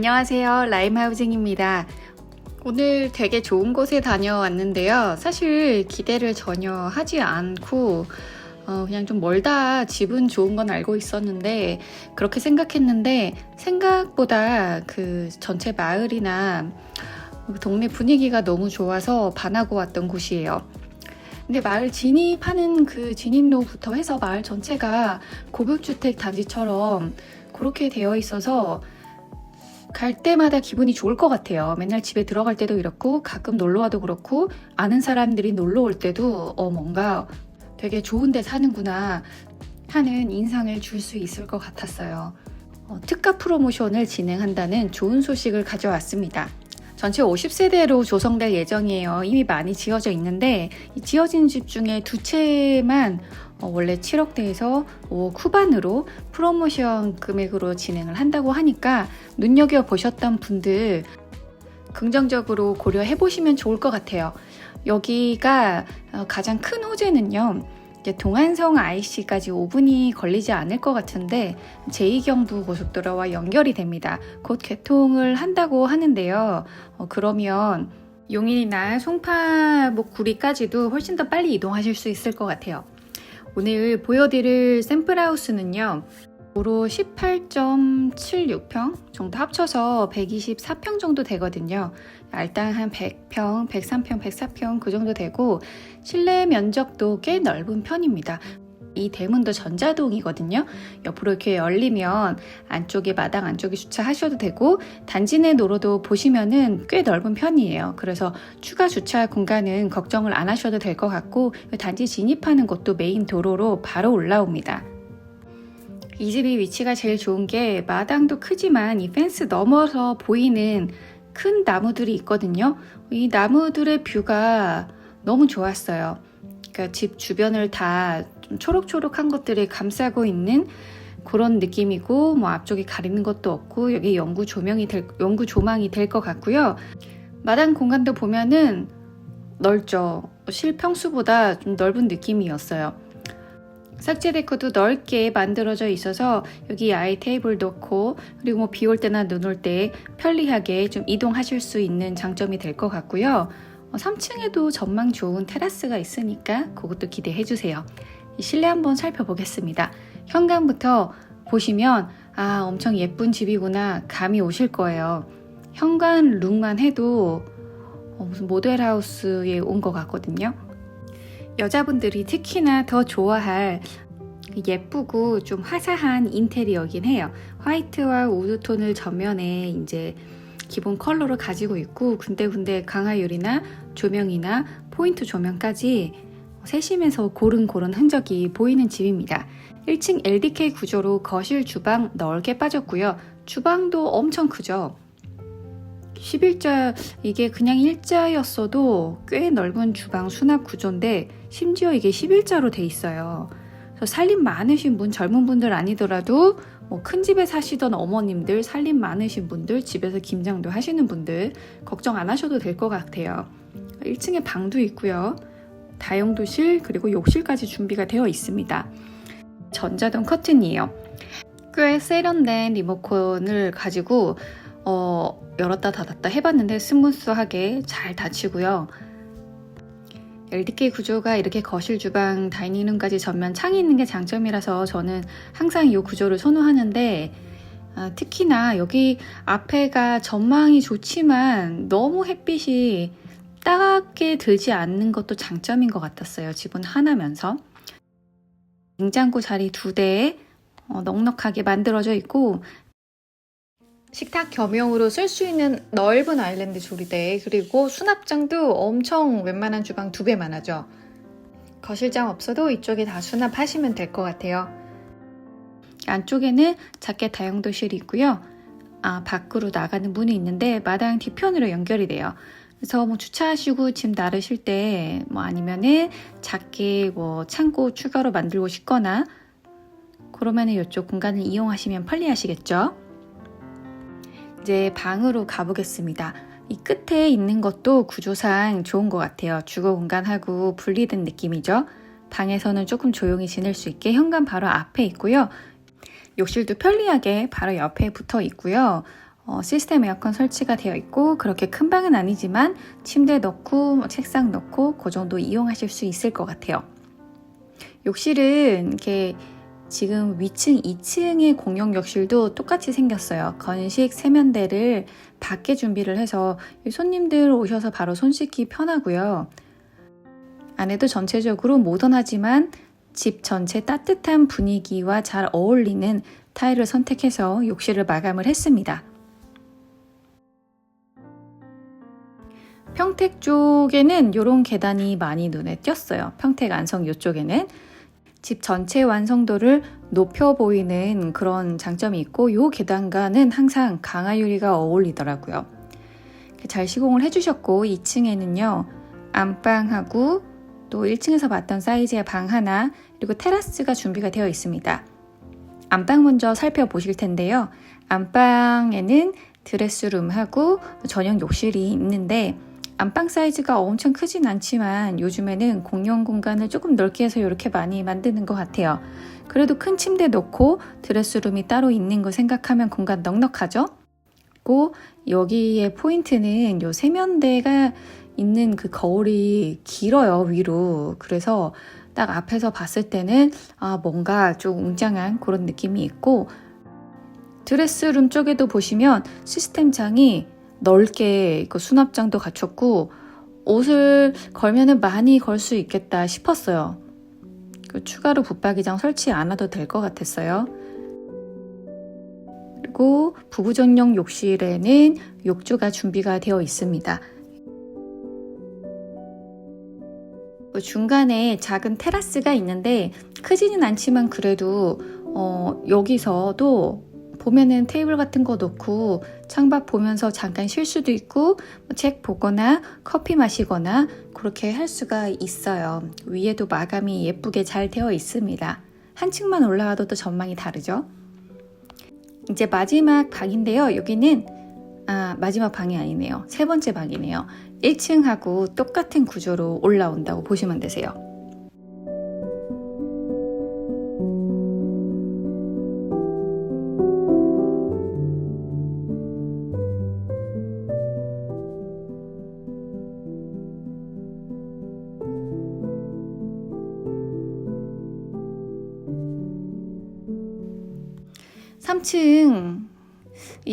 안녕하세요. 라임하우징입니다. 오늘 되게 좋은 곳에 다녀왔는데요. 사실 기대를 전혀 하지 않고 어, 그냥 좀 멀다 집은 좋은 건 알고 있었는데 그렇게 생각했는데 생각보다 그 전체 마을이나 동네 분위기가 너무 좋아서 반하고 왔던 곳이에요. 근데 마을 진입하는 그 진입로부터 해서 마을 전체가 고급주택 단지처럼 그렇게 되어 있어서 갈 때마다 기분이 좋을 것 같아요. 맨날 집에 들어갈 때도 이렇고 가끔 놀러 와도 그렇고 아는 사람들이 놀러 올 때도 어 뭔가 되게 좋은 데 사는구나 하는 인상을 줄 수 있을 것 같았어요. 어, 특가 프로모션을 진행한다는 좋은 소식을 가져왔습니다. 전체 50세대로 조성될 예정이에요. 이미 많이 지어져 있는데 이 지어진 집 중에 두 채만 어, 원래 7억대에서 5억 후반으로 프로모션 금액으로 진행을 한다고 하니까 눈여겨 보셨던 분들 긍정적으로 고려해 보시면 좋을 것 같아요. 여기가 어, 가장 큰 호재는요. 동안성 IC까지 5분이 걸리지 않을 것 같은데 제2경부 고속도로와 연결이 됩니다. 곧 개통을 한다고 하는데요. 어, 그러면 용인이나 송파 뭐 구리까지도 훨씬 더 빨리 이동하실 수 있을 것 같아요. 오늘 보여드릴 샘플하우스는요. 도로 18.76평 정도 합쳐서 124평 정도 되거든요. 일단 한 100평, 103평, 104평 그 정도 되고 실내 면적도 꽤 넓은 편입니다. 이 대문도 전자동이거든요. 옆으로 이렇게 열리면 안쪽에 마당 안쪽에 주차하셔도 되고 단지 내 도로도 보시면은 꽤 넓은 편이에요. 그래서 추가 주차 공간은 걱정을 안 하셔도 될 것 같고 단지 진입하는 곳도 메인 도로로 바로 올라옵니다. 이 집이 위치가 제일 좋은 게 마당도 크지만 이 펜스 넘어서 보이는 큰 나무들이 있거든요. 이 나무들의 뷰가 너무 좋았어요. 그러니까 집 주변을 다 좀 초록초록한 것들이 감싸고 있는 그런 느낌이고 뭐 앞쪽에 가리는 것도 없고 여기 연구 조명이 될 연구 조망이 될 것 같고요. 마당 공간도 보면은 넓죠. 실평수보다 좀 넓은 느낌이었어요. 삭제 데코도 넓게 만들어져 있어서 여기 아이 테이블 놓고 그리고 뭐 비 올 때나 눈 올 때 편리하게 좀 이동하실 수 있는 장점이 될 것 같고요. 3층에도 전망 좋은 테라스가 있으니까 그것도 기대해 주세요. 실내 한번 살펴보겠습니다. 현관부터 보시면 아 엄청 예쁜 집이구나 감이 오실 거예요. 현관 룩만 해도 어, 무슨 모델하우스에 온 것 같거든요. 여자분들이 특히나 더 좋아할 예쁘고 좀 화사한 인테리어긴 해요. 화이트와 우드톤을 전면에 이제 기본 컬러로 가지고 있고 군데군데 강화유리나 조명이나 포인트 조명까지 세심해서 고른 고른 흔적이 보이는 집입니다. 1층 LDK 구조로 거실, 주방 넓게 빠졌고요. 주방도 엄청 크죠. 11자 이게 그냥 일자였어도 꽤 넓은 주방 수납 구조인데 심지어 이게 11자로 돼 있어요. 살림 많으신 분 젊은 분들 아니더라도 뭐 큰 집에 사시던 어머님들 살림 많으신 분들 집에서 김장도 하시는 분들 걱정 안 하셔도 될 것 같아요. 1층에 방도 있고요. 다용도실 그리고 욕실까지 준비가 되어 있습니다. 전자동 커튼이에요. 꽤 세련된 리모컨을 가지고 어, 열었다 닫았다 해봤는데 스무스하게 잘 닫히고요. LDK 구조가 이렇게 거실, 주방, 다이닝룸까지 전면 창이 있는 게 장점이라서 저는 항상 이 구조를 선호하는데 아, 특히나 여기 앞에가 전망이 좋지만 너무 햇빛이 따갑게 들지 않는 것도 장점인 것 같았어요. 집은 하나면서. 냉장고 자리 두 대에 어, 넉넉하게 만들어져 있고 식탁 겸용으로 쓸 수 있는 넓은 아일랜드 조리대 그리고 수납장도 엄청 웬만한 주방 두 배만 하죠. 거실장 없어도 이쪽에 다 수납하시면 될 것 같아요. 안쪽에는 작게 다용도실이 있고요. 아, 밖으로 나가는 문이 있는데 마당 뒤편으로 연결이 돼요. 그래서 뭐 주차하시고 짐 나르실 때뭐 아니면은 작게 뭐 창고 추가로 만들고 싶거나 그러면은 이쪽 공간을 이용하시면 편리하시겠죠. 이제 방으로 가보겠습니다. 이 끝에 있는 것도 구조상 좋은 것 같아요. 주거 공간하고 분리된 느낌이죠. 방에서는 조금 조용히 지낼 수 있게 현관 바로 앞에 있고요. 욕실도 편리하게 바로 옆에 붙어 있고요. 어, 시스템 에어컨 설치가 되어 있고 그렇게 큰 방은 아니지만 침대 넣고 뭐 책상 넣고 그 정도 이용하실 수 있을 것 같아요. 욕실은 이렇게 지금 위층 2층의 공용 욕실도 똑같이 생겼어요. 건식 세면대를 밖에 준비를 해서 손님들 오셔서 바로 손 씻기 편하고요. 안에도 전체적으로 모던하지만 집 전체 따뜻한 분위기와 잘 어울리는 타일을 선택해서 욕실을 마감을 했습니다. 평택 쪽에는 이런 계단이 많이 눈에 띄었어요. 평택 안성 이쪽에는 집 전체 완성도를 높여 보이는 그런 장점이 있고 이 계단과는 항상 강화 유리가 어울리더라고요. 잘 시공을 해주셨고 2층에는요 안방하고 또 1층에서 봤던 사이즈의 방 하나 그리고 테라스가 준비가 되어 있습니다. 안방 먼저 살펴보실 텐데요. 안방에는 드레스룸하고 전용 욕실이 있는데 안방 사이즈가 엄청 크진 않지만 요즘에는 공용 공간을 조금 넓게 해서 이렇게 많이 만드는 것 같아요. 그래도 큰 침대 놓고 드레스룸이 따로 있는 거 생각하면 공간 넉넉하죠? 고 여기에 포인트는 요 세면대가 있는 그 거울이 길어요 위로 그래서 딱 앞에서 봤을 때는 아 뭔가 좀 웅장한 그런 느낌이 있고 드레스룸 쪽에도 보시면 시스템 장이 넓게 그 수납장도 갖췄고 옷을 걸면은 많이 걸 수 있겠다 싶었어요. 그 추가로 붙박이장 설치 안 해도 될 것 같았어요. 그리고 부부 전용 욕실에는 욕조가 준비가 되어 있습니다. 그 중간에 작은 테라스가 있는데 크지는 않지만 그래도 어, 여기서도 보면은 테이블 같은 거 놓고 창밖 보면서 잠깐 쉴 수도 있고 뭐책 보거나 커피 마시거나 그렇게 할 수가 있어요. 위에도 마감이 예쁘게 잘 되어 있습니다. 한 층만 올라가도 또 전망이 다르죠. 이제 마지막 방인데요. 여기는 아, 마지막 방이 아니네요. 세 번째 방이네요. 1층하고 똑같은 구조로 올라온다고 보시면 되세요. 삼층이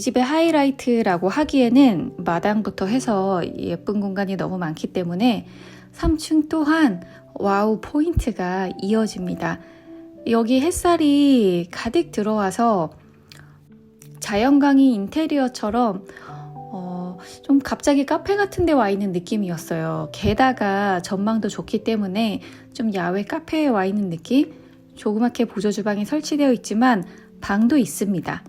집의 하이라이트라고 하기에는 마당부터 해서 예쁜 공간이 너무 많기 때문에 3층 또한 와우 포인트가 이어집니다. 여기 햇살이 가득 들어와서 자연광이 인테리어처럼 어, 좀 갑자기 카페 같은 데 와 있는 느낌이었어요. 게다가 전망도 좋기 때문에 좀 야외 카페에 와 있는 느낌? 조그맣게 보조 주방이 설치되어 있지만 방도 있습니다.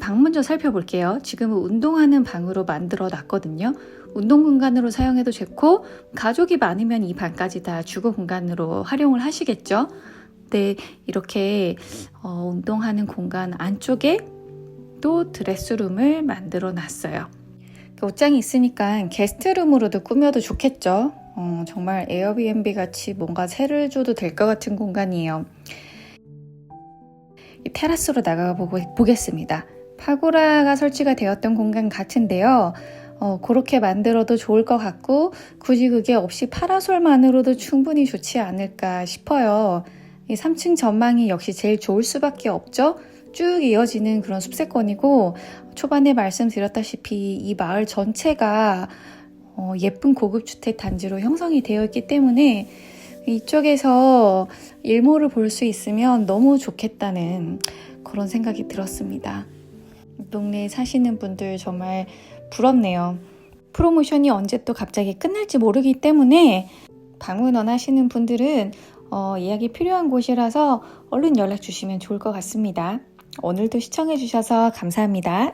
방 먼저 살펴볼게요. 지금은 운동하는 방으로 만들어 놨거든요. 운동 공간으로 사용해도 좋고 가족이 많으면 이 방까지 다 주거 공간으로 활용을 하시겠죠. 네, 이렇게 어, 운동하는 공간 안쪽에 또 드레스룸을 만들어 놨어요. 옷장이 있으니까 게스트룸으로도 꾸며도 좋겠죠. 어, 정말 에어비앤비 같이 뭔가 새를 줘도 될 것 같은 공간이에요. 테라스로 나가 보겠습니다. 파고라가 설치가 되었던 공간 같은데요. 어, 그렇게 만들어도 좋을 것 같고 굳이 그게 없이 파라솔만으로도 충분히 좋지 않을까 싶어요. 이 3층 전망이 역시 제일 좋을 수밖에 없죠. 쭉 이어지는 그런 숲세권이고 초반에 말씀드렸다시피 이 마을 전체가 어, 예쁜 고급 주택 단지로 형성이 되어 있기 때문에 이쪽에서 일몰을 볼 수 있으면 너무 좋겠다는 그런 생각이 들었습니다. 동네에 사시는 분들 정말 부럽네요. 프로모션이 언제 또 갑자기 끝날지 모르기 때문에 방문 원 하시는 분들은 어, 예약이 필요한 곳이라서 얼른 연락 주시면 좋을 것 같습니다. 오늘도 시청해주셔서 감사합니다.